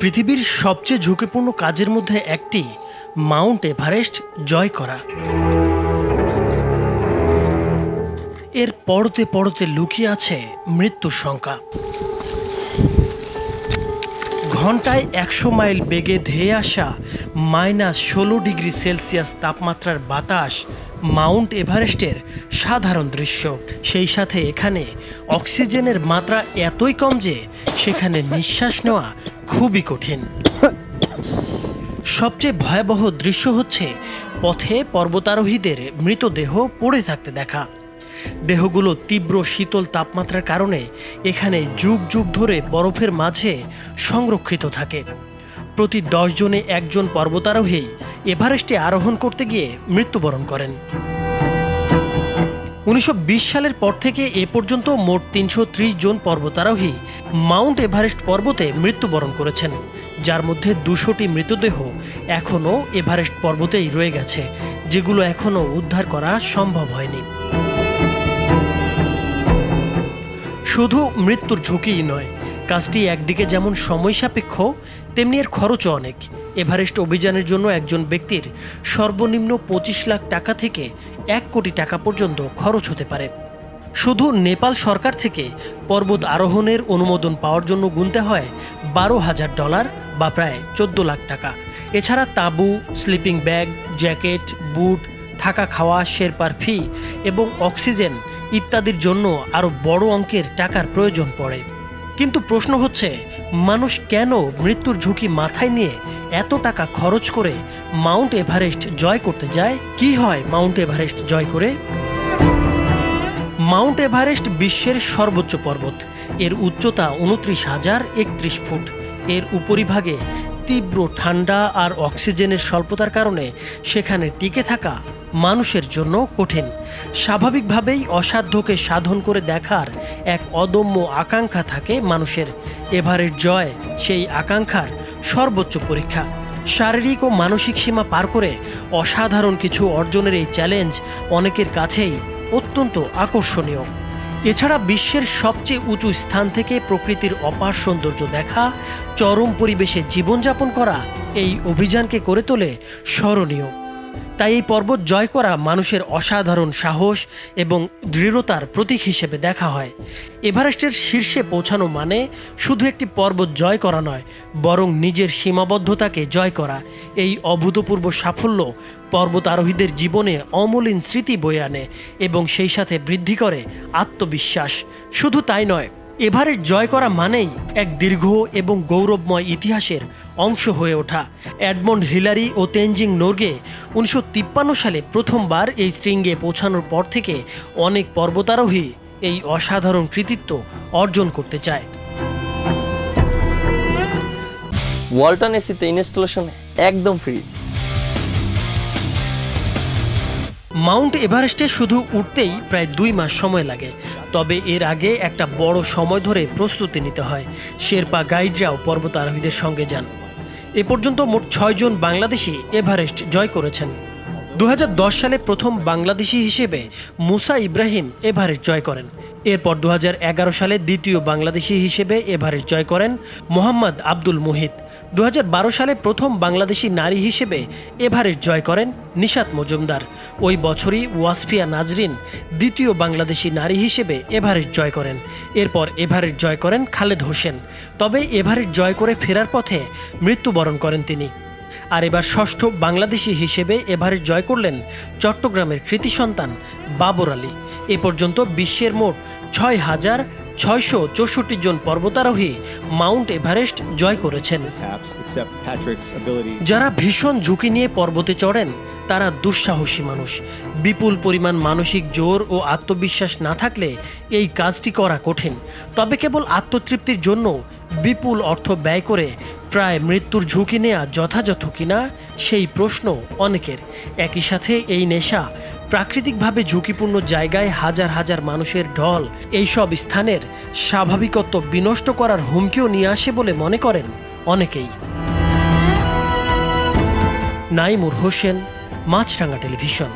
পৃথিবীর সবচেয়ে ঝুঁকিপূর্ণ কাজের মধ্যে একটি মাউন্ট এভারেস্ট জয় করা। এর পড়তে পড়তে লুকিয়ে আছে মৃত্যুর সংখ্যা। ঘন্টায় একশো মাইল বেগে ধেয়ে আসা মাইনাস ষোলো ডিগ্রি সেলসিয়াস তাপমাত্রার বাতাস মাউন্ট এভারেস্টের সাধারণ দৃশ্য। সেই সাথে এখানে অক্সিজেনের মাত্রা এতই কম যে সেখানে নিঃশ্বাস নেওয়া খুবই কঠিন। সবচেয়ে ভয়াবহ দৃশ্য হচ্ছে পথে পর্বতারোহীদের মৃতদেহ পড়ে থাকতে দেখা। দেহগুলো তীব্র শীতল তাপমাত্রার কারণে এখানে যুগ যুগ ধরে বরফের মাঝে সংরক্ষিত থাকে। প্রতি দশ জনে একজন পর্বতারোহী এভারেস্টে আরোহণ করতে গিয়ে মৃত্যুবরণ করেন। উনিশশো বিশ সালের পর থেকে এ পর্যন্ত মোট তিনশো ত্রিশ জন পর্বতারোহী মাউন্ট এভারেস্ট পর্বতে মৃত্যুবরণ করেছেন, যার মধ্যে দুশোটি মৃতদেহ এখনও এভারেস্ট পর্বতেই রয়ে গেছে, যেগুলো এখনও উদ্ধার করা সম্ভব হয়নি। শুধু মৃত্যুর ঝুঁকিই নয়, কাজটি একদিকে যেমন সময় সাপেক্ষ তেমনি এর খরচও অনেক। এভারেস্ট অভিযানের জন্য একজন ব্যক্তির সর্বনিম্ন পঁচিশ লাখ টাকা থেকে এক কোটি টাকা পর্যন্ত খরচ হতে পারে। শুধু নেপাল সরকার থেকে পর্বত আরোহণের অনুমোদন পাওয়ার জন্য গুনতে হয় বারো হাজার ডলার বা প্রায় চোদ্দ লাখ টাকা। এছাড়া তাঁবু, স্লিপিং ব্যাগ, জ্যাকেট, বুট, থাকা খাওয়া, শেরপার ফি এবং অক্সিজেন ইত্যাদির জন্য আরও বড় অঙ্কের টাকার প্রয়োজন পড়ে। কিন্তু প্রশ্ন হচ্ছে, মানুষ কেন মৃত্যুর ঝুঁকি মাথায় নিয়ে এত টাকা খরচ করে মাউন্ট এভারেস্ট জয় করতে যায়? কি হয় মাউন্ট এভারেস্ট জয় করে? মাউন্ট এভারেস্ট বিশ্বের সর্বোচ্চ পর্বত। এর উচ্চতা উনত্রিশ হাজার একত্রিশ ফুট। এর উপরিভাগে তীব্র ঠান্ডা আর অক্সিজেনের স্বল্পতার কারণে সেখানে টিকে থাকা মানুষের জন্য কঠিন। স্বাভাবিকভাবেই অসাধ্যকে সাধন করে দেখার এক অদম্য আকাঙ্ক্ষা থাকে মানুষের। এভারেস্ট জয় সেই আকাঙ্ক্ষার সর্বোচ্চ পরীক্ষা। শারীরিক ও মানসিক সীমা পার করে অসাধারণ কিছু অর্জনের এই চ্যালেঞ্জ অনেকের কাছেই অত্যন্ত আকর্ষণীয়। এছাড়া বিশ্বের সবচেয়ে উঁচু স্থান থেকে প্রকৃতির অপার সৌন্দর্য দেখা, চরম পরিবেশে জীবনযাপন করা এই অভিযানকে করে তোলে স্মরণীয়। তাই এই পর্বত জয় করা মানুষের অসাধারণ সাহস এবং দৃঢ়তার প্রতীক হিসেবে দেখা হয়। এভারেস্টের শীর্ষে পৌঁছানো মানে শুধু একটি পর্বত জয় করা নয়, বরং নিজের সীমাবদ্ধতাকে জয় করা। এই অভূতপূর্ব সাফল্য পর্বত আরোহীদের জীবনে অমলিন স্মৃতি বয়ে আনে এবং সেই সাথে বৃদ্ধি করে আত্মবিশ্বাস। শুধু তাই নয় এভারেস্ট জয় করা মানেই এক দীর্ঘ এবং গৌরবময় ইতিহাসের অংশ হয়ে ওঠা। অ্যাডমন্ড হিলারি ও তেনজিং নোর্গে উনিশশো তিপ্পান্ন সালে প্রথমবার এই শৃঙ্গে পৌঁছানোর পর থেকে অনেক পর্বতারোহী এই অসাধারণ কৃতিত্ব অর্জন করতে চায়। ওয়ালটন এসিতে ইনস্টলেশন একদম ফ্রি। মাউন্ট এভারেস্টে শুধু উঠতেই প্রায় দুই মাস সময় লাগে। তবে এর আগে একটা বড় সময় ধরে প্রস্তুতি নিতে হয়। শেরপা গাইডরাও পর্বত আরোহীদের সঙ্গে যান। এ পর্যন্ত মোট ছয়জন বাংলাদেশি এভারেস্ট জয় করেছেন। দু হাজার দশ সালে প্রথম বাংলাদেশি হিসেবে মুসা ইব্রাহিম এভারেস্ট জয় করেন। এরপর দু হাজার এগারো সালে দ্বিতীয় বাংলাদেশি হিসেবে এভারেস্ট জয় করেন মোহাম্মদ আব্দুল মুহিত। দু হাজার বারো সালে প্রথম বাংলাদেশি নারী হিসেবে এভারেস্ট জয় করেন নিশাত মজুমদার। ওই বছরই ওয়াসফিয়া নাজরিন দ্বিতীয় বাংলাদেশি নারী হিসেবে এভারেস্ট জয় করেন। এরপর এভারেস্ট জয় করেন খালেদ হোসেন। তবে এভারেস্ট জয় করে ফেরার পথে মৃত্যুবরণ করেন তিনি। আর এবার ষষ্ঠ বাংলাদেশি হিসেবে এভারেস্ট জয় করলেন চট্টগ্রামের কৃতি সন্তান বাবর আলী। এ পর্যন্ত বিশ্বের মোট ছয় হাজার ছয়শো চৌষট্টি জন পর্বতারোহী মাউন্ট এভারেস্ট জয় করেছেন। যারা ভীষণ ঝুঁকি নিয়ে পর্বতে চড়েন তারা দুঃসাহসী মানুষ। বিপুল পরিমাণ মানসিক জোর ও আত্মবিশ্বাস না থাকলে এই কাজটি করা কঠিন। তবে কেবল আত্মতৃপ্তির জন্য বিপুল অর্থ ব্যয় করে প্রায় মৃত্যুর ঝুঁকি নেওয়া যথাযথ কিনা সেই প্রশ্ন অনেকের। একই সাথে এই নেশা প্রাকৃতিকভাবে ঝুঁকিপূর্ণ জায়গায় হাজার হাজার মানুষের ঢল, এইসব স্থানের স্বাভাবিকত্ব বিনষ্ট করার হুমকিও নিয়ে আসে বলে মনে করেন অনেকেই। নাইমুর হোসেন মাছরাঙ্গা টেলিভিশন।